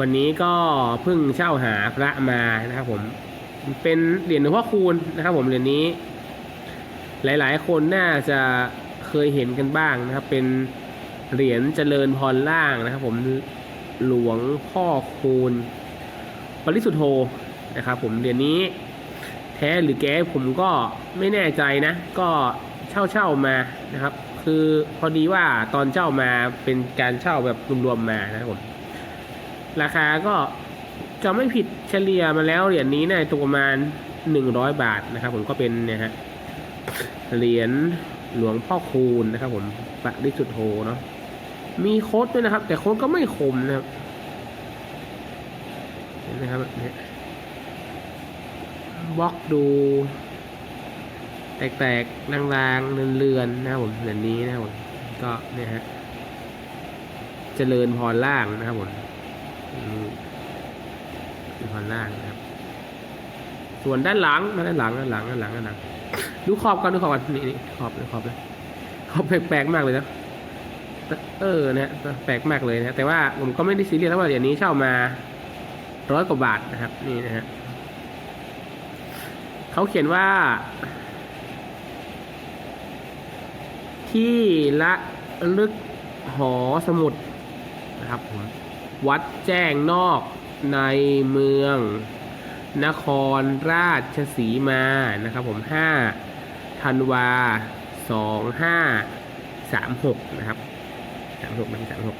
วันนี้ก็เพิ่งเช่าหาพระมานะครับผมเป็นเหรียญหลวงพ่อคูณนะครับผมเหรียญนี้ หลายๆ คนน่าจะเคยเห็นกันบ้างนะครับ เป็นเหรียญเจริญพรล่างนะครับ ผมหลวงพ่อคูณปริสุทธโธนะครับ ผมเหรียญนี้ แท้หรือแก้ผมก็ไม่แน่ใจนะ ก็เช่าเช่ามานะครับ คือพอดีว่าตอนเช่ามาเป็นการเช่าแบบรวมๆมานะครับผม ราคาก็จะไม่ผิดเฉลี่ยมาแล้วเหรียญนี้น่าจะตกประมาณหนึ่งร้อยบาทนะครับ ผมก็เป็นเนี่ยฮะเหรียญหลวงพ่อคูณนะครับ ผมปริสุทธโธเนาะมีโค้ดด้วยนะครับ แต่โค้ดก็ไม่คมนะครับเห็นไหมครับเนี่ยบล็อกดู แตกๆลางๆเลือนๆนะครับผมเหรียญนี้นะครับผมก็เนี่ยฮะเจริญพรล่างนะครับผม อืมเป็นล่างนะครับ ส่วนด้านหลังมาด้านหลังด้านหลังด้านหลังด้านหลัง ดูขอบกันดูขอบกันนี่นี่ขอบเลยขอบเลยขอบแปลกๆมากเลยนะเออนะแปลกมากเลยนะแต่ว่าผมก็ไม่ได้ซีเรียสเพราะว่าเหรียญนี้เช่ามาร้อยกว่าบาทนะครับ นี่นะฮะเขาเขียนว่า ที่ละลึกหอสมุดนะครับผม วัดแจ้งนอกในเมือง นครราชสีมานะครับผมห้าธันวาสองห้าสามหกนะครับสามหกมันสามหก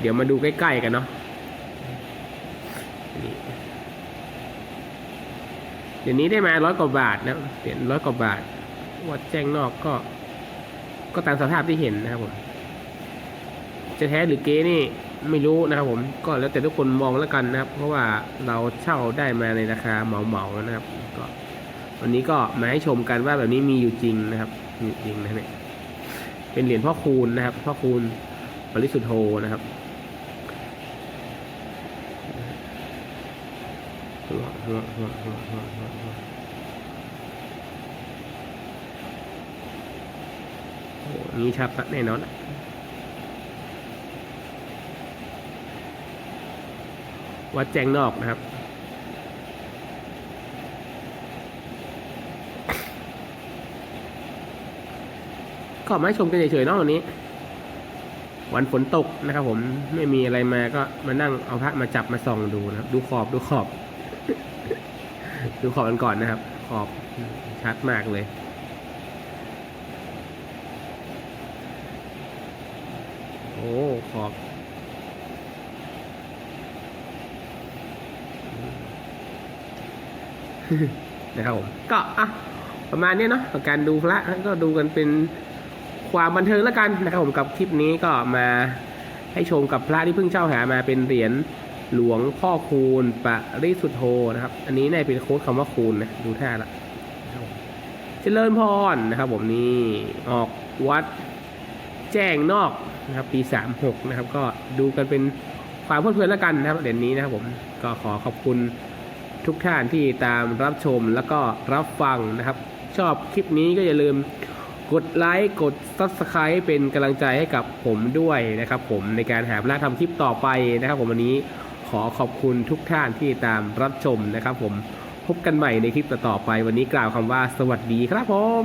เดี๋ยวมาดูใกล้ ๆ กันเนาะนเดี๋ยวนี้ได้มาร้อยกว่าบาทนะเปลี่ยนร้อยกว่าบาท วัดแจ้งนอกก็ ก็ตามสภาพที่เห็นนะครับผม จะแท้หรือเก๊นี่ ไม่รู้นะครับผมก็แล้วแต่ทุกคนมองแล้วกันนะครับ เพราะว่าเราเช่าได้มาในราคาเหมาๆนะครับก็วันนี้ก็มาให้ชมกันว่าแบบนี้มีอยู่จริงนะครับมีจริงนะเนี่ยเป็นเหรียญพ่อคูณนะครับพ่อคูณปริสุทธโธนะครับนี่ชัดแน่นอนอะ วัดแจงนอกนะครับ ก็มาชมกันเฉยๆนาะวันนี้ วันฝนตกนะครับผมไม่มีอะไรมาก็มานั่งเอาพระมาจับมาส่องดูนะครับ ดูขอบดูขอบ ดูขอบกันก่อนนะครับ ขอบชัดมากเลยโอ้ขอบ นะครับผมก็อะประมาณนี้เนาะการดูพระก็ดูกันเป็นความบันเทิงแล้วกันนะครับผมกับคลิปนี้ก็มาให้ชมกับพระที่เพิ่งเช่าหามาเป็นเหรียญหลวงพ่อคูณปริสุทธโธนะครับ อันนี้น่าเป็นโค้ดคำว่าคูณนะดูท่าละนะครับผมเจริญพรนะครับ ผมนี่ออกวัดแจ้งนอกนะครับ ปีสามหกนะครับ ก็ดูกันเป็นความเพลิดเพลินแล้วกันนะครับเหรียญนี้นะครับผมก็ขอขอบคุณ ทุกท่านที่ตามรับชมแล้วก็รับฟังนะครับ ชอบคลิปนี้ก็อย่าลืมกดไลค์กด Subscribe เป็นกำลังใจให้กับผมด้วยนะครับ ผมในการหาพระทำคลิปต่อไปนะครับ ผมวันนี้ขอขอบคุณทุกท่านที่ตามรับชมนะครับ ผมพบกันใหม่ในคลิปต่อไป วันนี้กล่าวคำว่าสวัสดีครับผม